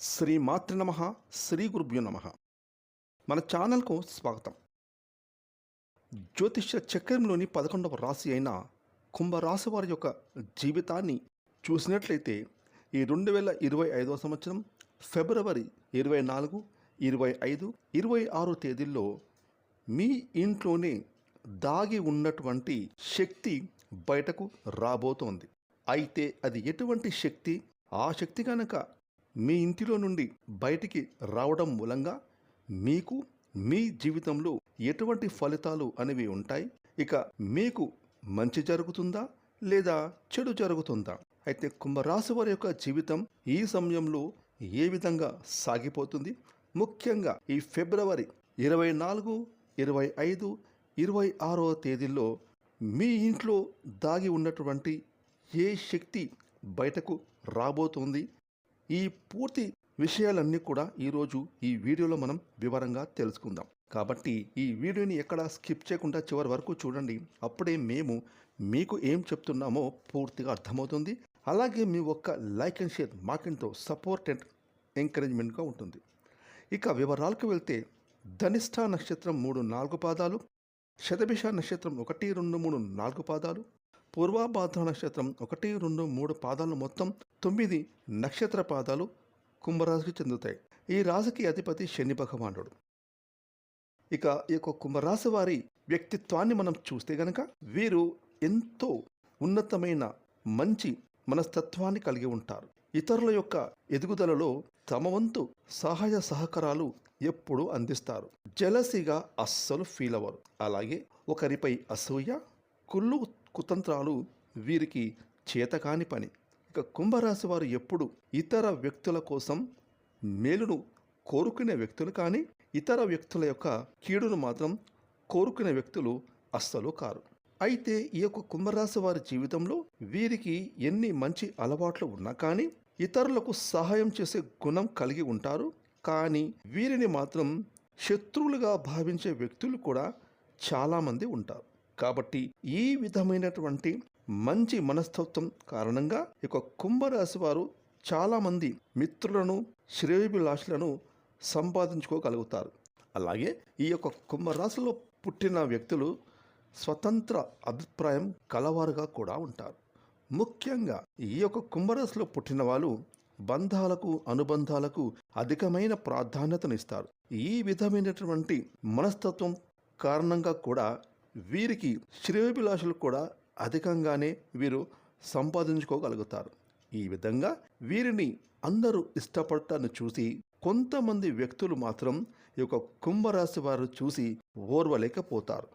శ్రీ మాతృ నమ శ్రీ గురుభ్యో నమ. మన ఛానల్కు స్వాగతం. జ్యోతిష్య చక్రంలోని పదకొండవ రాశి అయిన కుంభరాశి వారి యొక్క జీవితాన్ని చూసినట్లయితే ఈ రెండు వేల ఇరవై ఐదవ సంవత్సరం ఫిబ్రవరి ఇరవై నాలుగు ఇరవై ఐదు ఇరవై ఆరు తేదీల్లో మీ ఇంట్లోనే దాగి ఉన్నటువంటి శక్తి బయటకు రాబోతోంది. అయితే అది ఎటువంటి శక్తి? ఆ శక్తి కనుక మీ ఇంటిలో నుండి బయటికి రావడం మూలంగా మీకు మీ జీవితంలో ఎటువంటి ఫలితాలు అనేవి ఉంటాయి? ఇక మీకు మంచి జరుగుతుందా? లేదా చెడు జరుగుతుందా? అయితే కుంభరాశి వారి యొక్క జీవితం ఈ సమయంలో ఏ విధంగా సాగిపోతుంది? ముఖ్యంగా ఈ ఫిబ్రవరి ఇరవై నాలుగు ఇరవై ఐదు ఇరవై ఆరో తేదీల్లో మీ ఇంట్లో దాగి ఉన్నటువంటి ఏ శక్తి బయటకు రాబోతుంది? ఈ పూర్తి విషయాలన్నీ కూడా ఈరోజు ఈ వీడియోలో మనం వివరంగా తెలుసుకుందాం. కాబట్టి ఈ వీడియోని ఎక్కడ స్కిప్ చేయకుండా చివరి వరకు చూడండి. అప్పుడే మేము మీకు ఏం చెప్తున్నామో పూర్తిగా అర్థమవుతుంది. అలాగే మీ ఒక్క లైక్ అండ్ షేర్ మాకెంతో సపోర్ట్ అండ్ ఎంకరేజ్మెంట్గా ఉంటుంది. ఇక వివరాలకు వెళ్తే ధనిష్ఠా నక్షత్రం మూడు నాలుగు పాదాలు శతభిష నక్షత్రం ఒకటి రెండు మూడు నాలుగు పాదాలు పూర్వాభాద్ర నక్షత్రం ఒకటి రెండు మూడు పాదాలు మొత్తం తొమ్మిది నక్షత్ర పాదాలు కుంభరాశికి చెందుతాయి. ఈ రాశికి అధిపతి శని భగవానుడు. ఇక ఈ యొక్క కుంభరాశి వారి వ్యక్తిత్వాన్ని మనం చూస్తే గనక వీరు ఎంతో ఉన్నతమైన మంచి మనస్తత్వాన్ని కలిగి ఉంటారు. ఇతరుల యొక్క ఎదుగుదలలో తమ వంతు సహాయ సహకారాలు ఎప్పుడూ అందిస్తారు. జలసిగా అస్సలు ఫీల్ అవ్వరు. అలాగే ఒకరిపై అసూయ కుళ్ళు కుతంత్రాలు వీరికి చేతకాని పని. ఇక కుంభరాశి వారు ఎప్పుడు ఇతర వ్యక్తుల కోసం మేలును కోరుకునే వ్యక్తులు కానీ ఇతర వ్యక్తుల యొక్క కీడును మాత్రం కోరుకునే వ్యక్తులు అస్సలు కారు. అయితే ఈ యొక్క కుంభరాశి వారి జీవితంలో వీరికి ఎన్ని మంచి అలవాట్లు ఉన్నా కానీ ఇతరులకు సహాయం చేసే గుణం కలిగి ఉంటారు. కానీ వీరిని మాత్రం శత్రువులుగా భావించే వ్యక్తులు కూడా చాలామంది ఉంటారు. కాబట్టి ఈ విధమైనటువంటి మంచి మనస్తత్వం కారణంగా ఈ కుంభరాశి వారు చాలామంది మిత్రులను శ్రేయభిలాషులను సంపాదించుకోగలుగుతారు. అలాగే ఈ యొక్క కుంభరాశిలో పుట్టిన వ్యక్తులు స్వతంత్ర అభిప్రాయం కలవారుగా కూడా ఉంటారు. ముఖ్యంగా ఈ యొక్క కుంభరాశిలో పుట్టిన వాళ్ళు బంధాలకు అనుబంధాలకు అధికమైన ప్రాధాన్యతనిస్తారు. ఈ విధమైనటువంటి మనస్తత్వం కారణంగా కూడా వీరికి శ్రేయోభిలాషులు కూడా అధికంగానే వీరు సంపాదించుకోగలుగుతారు. ఈ విధంగా వీరిని అందరూ ఇష్టపడటాన్ని చూసి కొంతమంది వ్యక్తులు మాత్రం ఈ యొక్క కుంభరాశి వారు చూసి ఓర్వలేకపోతారు.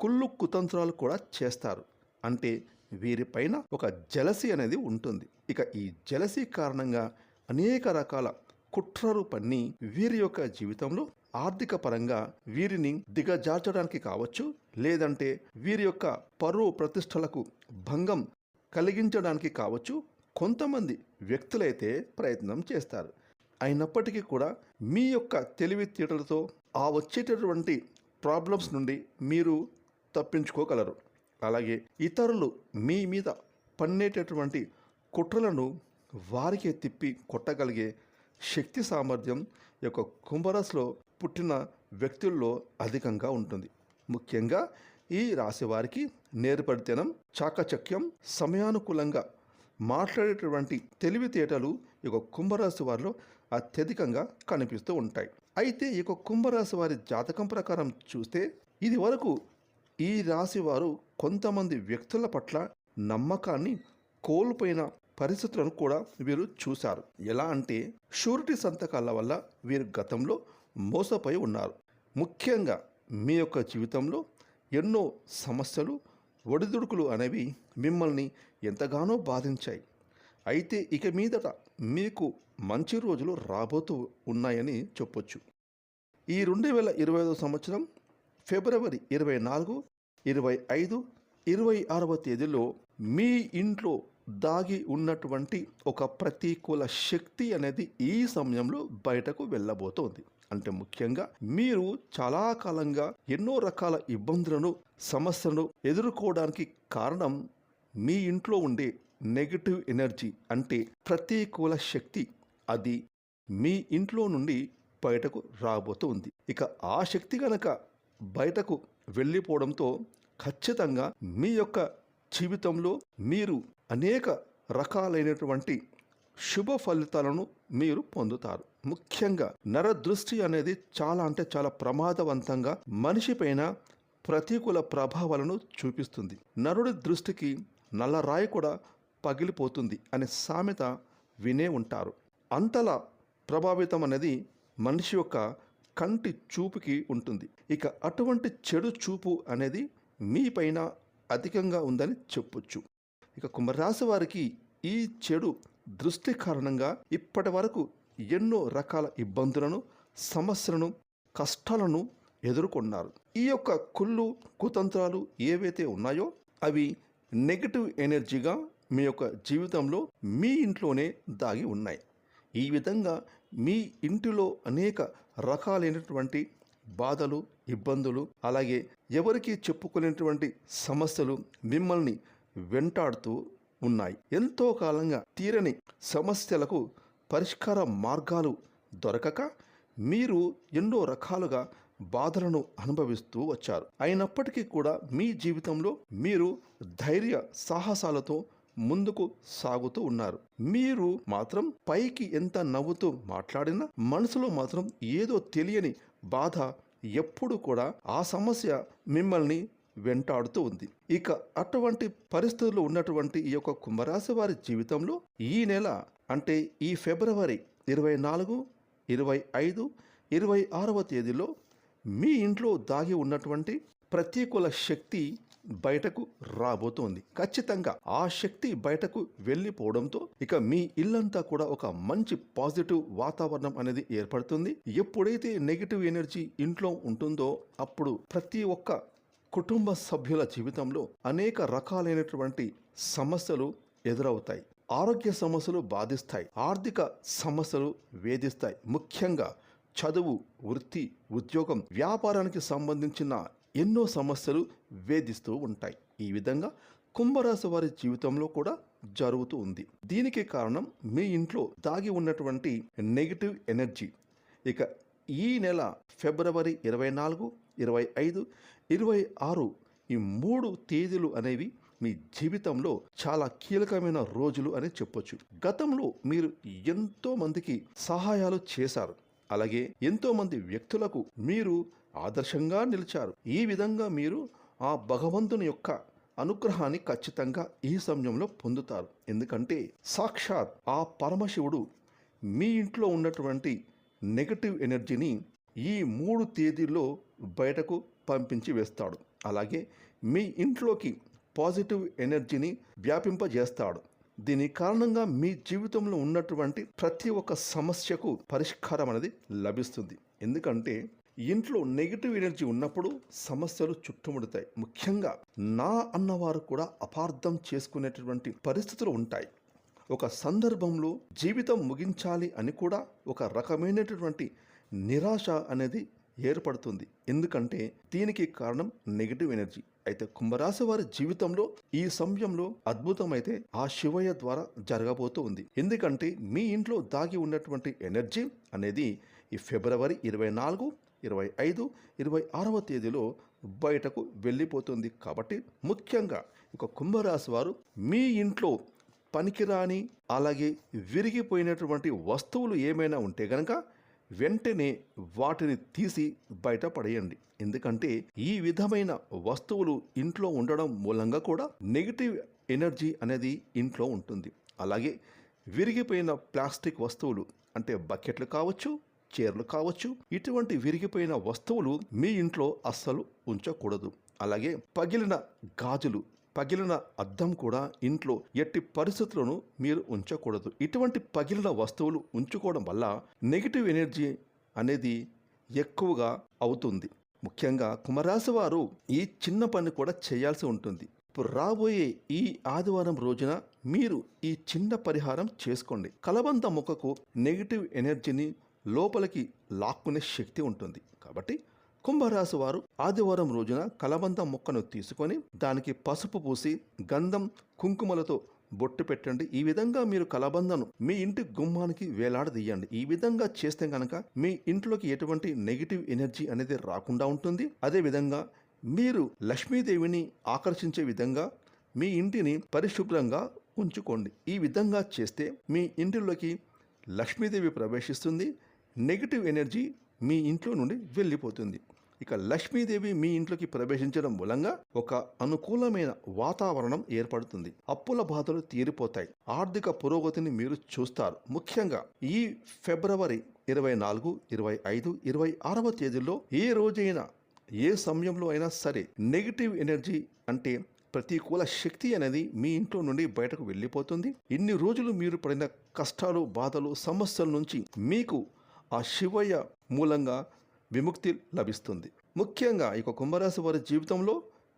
కుళ్ళు కుతంత్రాలు కూడా చేస్తారు. అంటే వీరిపైన ఒక జలసి అనేది ఉంటుంది. ఇక ఈ జలసి కారణంగా అనేక రకాల కుట్రలు పన్ని వీరి యొక్క జీవితంలో ఆర్థిక పరంగా వీరిని దిగజార్చడానికి కావచ్చు లేదంటే వీరి యొక్క పరువు ప్రతిష్టలకు భంగం కలిగించడానికి కావచ్చు కొంతమంది వ్యక్తులైతే ప్రయత్నం చేస్తారు. అయినప్పటికీ కూడా మీ యొక్క తెలివితేటలతో ఆ వచ్చేటటువంటి ప్రాబ్లమ్స్ నుండి మీరు తప్పించుకోగలరు. అలాగే ఇతరులు మీ మీద పన్నేటటువంటి కుట్రలను వారికే తిప్పి కొట్టగలిగే శక్తి సామర్థ్యం యొక్క కుంభరాశిలో పుట్టిన వ్యక్తుల్లో అధికంగా ఉంటుంది. ముఖ్యంగా ఈ రాశి వారికి నేర్పడితనం చాకచక్యం సమయానుకూలంగా మాట్లాడేటటువంటి తెలివితేటలు ఈ యొక్క కుంభరాశి వారిలో అత్యధికంగా కనిపిస్తూ ఉంటాయి. అయితే ఈ యొక్క కుంభరాశి వారి జాతకం ప్రకారం చూస్తే ఇది వరకు ఈ రాశి వారు కొంతమంది వ్యక్తుల పట్ల నమ్మకాన్ని కోల్పోయిన పరిస్థితులను కూడా వీరు చూశారు. ఎలా అంటే షూరిటీ సంతకాల వల్ల వీరు గతంలో మోసపోయి ఉన్నారు. ముఖ్యంగా మీ యొక్క జీవితంలో ఎన్నో సమస్యలు ఒడిదుడుకులు అనేవి మిమ్మల్ని ఎంతగానో బాధించాయి. అయితే ఇక మీదట మీకు మంచి రోజులు రాబోతూ ఉన్నాయని చెప్పొచ్చు. ఈ రెండు వేల ఇరవై ఐదో సంవత్సరం ఫిబ్రవరి ఇరవై నాలుగు ఇరవై ఐదు ఇరవై ఆరవ తేదీలో మీ ఇంట్లో దాగి ఉన్నటువంటి ఒక ప్రతికూల శక్తి అనేది ఈ సమయంలో బయటకు వెళ్ళబోతోంది. అంటే ముఖ్యంగా మీరు చాలా కాలంగా ఎన్నో రకాల ఇబ్బందులను సమస్యలను ఎదుర్కోవడానికి కారణం మీ ఇంట్లో ఉండే నెగిటివ్ ఎనర్జీ అంటే ప్రతికూల శక్తి. అది మీ ఇంట్లో నుండి బయటకు రాబోతూ ఉంది ఇక ఆ శక్తి గనక బయటకు వెళ్ళిపోవడంతో ఖచ్చితంగా మీ యొక్క జీవితంలో మీరు అనేక రకాలైనటువంటి శుభ ఫలితాలను మీరు పొందుతారు. ముఖ్యంగా నరదృష్టి అనేది చాలా అంటే చాలా ప్రమాదవంతంగా మనిషిపైన ప్రతికూల ప్రభావాలను చూపిస్తుంది. నరుడి దృష్టికి నల్లరాయి కూడా పగిలిపోతుంది అనే సామెత వినే ఉంటారు. అంతలా ప్రభావితం అనేది మనిషి యొక్క కంటి చూపుకి ఉంటుంది. ఇక అటువంటి చెడు చూపు అనేది మీపైన అధికంగా ఉందని చెప్పొచ్చు. ఇక కుంభరాశి వారికి ఈ చెడు దృష్టి కారణంగా ఇప్పటి వరకు ఎన్నో రకాల ఇబ్బందులను సమస్యలను కష్టాలను ఎదుర్కొన్నారు. ఈ యొక్క కుళ్ళు కుతంత్రాలు ఏవైతే ఉన్నాయో అవి నెగిటివ్ ఎనర్జీగా మీ యొక్క జీవితంలో మీ ఇంట్లోనే దాగి ఉన్నాయి. ఈ విధంగా మీ ఇంటిలో అనేక రకాలైనటువంటి బాధలు ఇబ్బందులు అలాగే ఎవరికి చెప్పుకునేటువంటి సమస్యలు మిమ్మల్ని వెంటాడుతూ ఉన్నాయి. ఎంతో కాలంగా తీరని సమస్యలకు పరిష్కార మార్గాలు దొరకక మీరు ఎన్నో రకాలుగా బాధలను అనుభవిస్తూ వచ్చారు. అయినప్పటికీ కూడా మీ జీవితంలో మీరు ధైర్య సాహసాలతో ముందుకు సాగుతూ ఉన్నారు. మీరు మాత్రం పైకి ఎంత నవ్వుతూ మాట్లాడినా మనసులో మాత్రం ఏదో తెలియని బాధ ఎప్పుడు కూడా ఆ సమస్య మిమ్మల్ని వెంటాడుతూ ఉంది. ఇక అటువంటి పరిస్థితుల్లో ఉన్నటువంటి ఈ యొక్క కుంభరాశి వారి జీవితంలో ఈ నెల అంటే ఈ ఫిబ్రవరి ఇరవై నాలుగు ఇరవై ఐదు ఇరవై ఆరవ తేదీలో మీ ఇంట్లో దాగి ఉన్నటువంటి ప్రతికూల శక్తి బయటకు రాబోతోంది. ఖచ్చితంగా ఆ శక్తి బయటకు వెళ్ళిపోవడంతో ఇక మీ ఇల్లంతా కూడా ఒక మంచి పాజిటివ్ వాతావరణం అనేది ఏర్పడుతుంది. ఎప్పుడైతే నెగిటివ్ ఎనర్జీ ఇంట్లో ఉంటుందో అప్పుడు ప్రతి ఒక్క కుటుంబ సభ్యుల జీవితంలో అనేక రకాలైనటువంటి సమస్యలు ఎదురవుతాయి. ఆరోగ్య సమస్యలు బాధిస్తాయి. ఆర్థిక సమస్యలు వేధిస్తాయి. ముఖ్యంగా చదువు వృత్తి ఉద్యోగం వ్యాపారానికి సంబంధించిన ఎన్నో సమస్యలు వేధిస్తూ ఉంటాయి. ఈ విధంగా కుంభరాశి వారి జీవితంలో కూడా జరుగుతూ ఉంది. దీనికి కారణం మీ ఇంట్లో దాగి ఉన్నటువంటి నెగిటివ్ ఎనర్జీ. ఇక ఈ నెల ఫిబ్రవరి ఇరవై నాలుగు ఇరవై ఐదు ఇరవై ఆరు ఈ మూడు తేదీలు అనేవి మీ జీవితంలో చాలా కీలకమైన రోజులు అని చెప్పొచ్చు. గతంలో మీరు ఎంతో మందికి సహాయాలు చేశారు. అలాగే ఎంతో మంది వ్యక్తులకు మీరు ఆదర్శంగా నిలిచారు. ఈ విధంగా మీరు ఆ భగవంతుని యొక్క అనుగ్రహాన్ని ఖచ్చితంగా ఈ సమయంలో పొందుతారు. ఎందుకంటే సాక్షాత్ ఆ పరమశివుడు మీ ఇంట్లో ఉన్నటువంటి నెగటివ్ ఎనర్జీని ఈ మూడు తేదీల్లో బయటకు పంపించి వేస్తాడు. అలాగే మీ ఇంట్లోకి పాజిటివ్ ఎనర్జీని వ్యాపింపజేస్తాడు. దీని కారణంగా మీ జీవితంలో ఉన్నటువంటి ప్రతి ఒక్క సమస్యకు పరిష్కారం అనేది లభిస్తుంది. ఎందుకంటే ఇంట్లో నెగిటివ్ ఎనర్జీ ఉన్నప్పుడు సమస్యలు చుట్టుముడతాయి. ముఖ్యంగా నా అన్నవారు కూడా అపార్థం చేసుకునేటటువంటి పరిస్థితులు ఉంటాయి. ఒక సందర్భంలో జీవితం ముగించాలి అని కూడా ఒక రకమైనటువంటి నిరాశ అనేది ఏర్పడుతుంది. ఎందుకంటే దీనికి కారణం నెగిటివ్ ఎనర్జీ. అయితే కుంభరాశి వారి జీవితంలో ఈ సమయంలో అద్భుతమైతే ఆ శివయ్య ద్వారా జరగబోతూ ఉంది. ఎందుకంటే మీ ఇంట్లో దాగి ఉన్నటువంటి ఎనర్జీ అనేది ఈ ఫిబ్రవరి ఇరవై నాలుగు ఇరవై ఐదు ఇరవై ఆరవ తేదీలో బయటకు వెళ్ళిపోతుంది. కాబట్టి ముఖ్యంగా ఇక కుంభరాశి వారు మీ ఇంట్లో పనికిరాని అలాగే విరిగిపోయినటువంటి వస్తువులు ఏమైనా ఉంటే గనక వెంటనే వాటిని తీసి బయటపడేయండి ఎందుకంటే ఈ విధమైన వస్తువులు ఇంట్లో ఉండడం మూలంగా కూడా నెగిటివ్ ఎనర్జీ అనేది ఇంట్లో ఉంటుంది. అలాగే విరిగిపోయిన ప్లాస్టిక్ వస్తువులు అంటే బకెట్లు కావచ్చు చీరలు కావచ్చు ఇటువంటి విరిగిపోయిన వస్తువులు మీ ఇంట్లో అస్సలు ఉంచకూడదు. అలాగే పగిలిన గాజులు పగిలిన అద్దం కూడా ఇంట్లో ఎట్టి పరిస్థితులను మీరు ఉంచకూడదు. ఇటువంటి పగిలిన వస్తువులు ఉంచుకోవడం వల్ల నెగిటివ్ ఎనర్జీ అనేది ఎక్కువగా అవుతుంది. ముఖ్యంగా కుమరాశి వారు ఈ చిన్న పని కూడా చేయాల్సి ఉంటుంది. ఇప్పుడు రాబోయే ఈ ఆదివారం రోజున మీరు ఈ చిన్న పరిహారం చేసుకోండి. కలబంద మొక్కకు నెగిటివ్ ఎనర్జీని లోపలికి లాక్కునే శక్తి ఉంటుంది. కాబట్టి కుంభరాశి వారు ఆదివారం రోజున కలబంద మొక్కను తీసుకొని దానికి పసుపు పూసి గంధం కుంకుమలతో బొట్టు పెట్టండి. ఈ విధంగా మీరు కలబందను మీ ఇంటి గుమ్మానికి వేలాడదీయండి. ఈ విధంగా చేస్తే గనక మీ ఇంట్లోకి ఎటువంటి నెగిటివ్ ఎనర్జీ అనేది రాకుండా ఉంటుంది. అదే విధంగా మీరు లక్ష్మీదేవిని ఆకర్షించే విధంగా మీ ఇంటిని పరిశుభ్రంగా ఉంచుకోండి. ఈ విధంగా చేస్తే మీ ఇంటిలోకి లక్ష్మీదేవి ప్రవేశిస్తుంది. నెగిటివ్ ఎనర్జీ మీ ఇంట్లో నుండి వెళ్ళిపోతుంది. ఇక లక్ష్మీదేవి మీ ఇంట్లోకి ప్రవేశించడం మూలంగా ఒక అనుకూలమైన వాతావరణం ఏర్పడుతుంది. అప్పుల బాధలు తీరిపోతాయి. ఆర్థిక పురోగతిని మీరు చూస్తారు. ముఖ్యంగా ఈ ఫిబ్రవరి ఇరవై నాలుగు ఇరవై ఐదు ఇరవై ఆరవ తేదీల్లో ఏ రోజైనా ఏ సమయంలో అయినా సరే నెగిటివ్ ఎనర్జీ అంటే ప్రతికూల శక్తి అనేది మీ ఇంట్లో నుండి బయటకు వెళ్ళిపోతుంది. ఇన్ని రోజులు మీరు పడిన కష్టాలు బాధలు సమస్యల నుంచి మీకు ఆ శివయ్య మూలంగా విముక్తి లభిస్తుంది. ముఖ్యంగా ఇక కుంభరాశి వారి జీవితంలో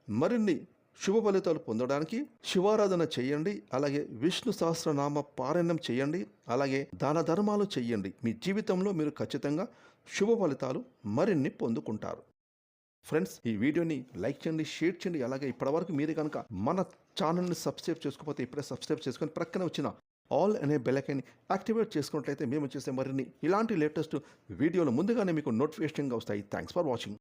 మరిన్ని శుభ ఫలితాలు పొందడానికి శివారాధన చేయండి అలాగే విష్ణు సహస్రనామ పారాయణం చేయండి అలాగే దాన ధర్మాలు చేయండి. మీ జీవితంలో మీరు ఖచ్చితంగా శుభ ఫలితాలు మరిన్ని పొందుకుంటారు. ఫ్రెండ్స్ ఈ వీడియోని లైక్ చేయండి షేర్ చేయండి అలాగే ఇప్పటివరకు మీరు కనుక మన ఛానల్ని సబ్స్క్రైబ్ చేసుకోకపోతే ఇప్పుడే సబ్స్క్రైబ్ చేసుకొని ప్రక్కన వచ్చిన ఆల్ అనే బెలకైని యాక్టివేట్ చేసుకున్నట్లయితే మేము చేసే మరిన్ని ఇలాంటి లేటెస్ట్ వీడియోలు ముందుగానే మీకు నోటిఫికేషన్గా వస్తాయి. Thanks for watching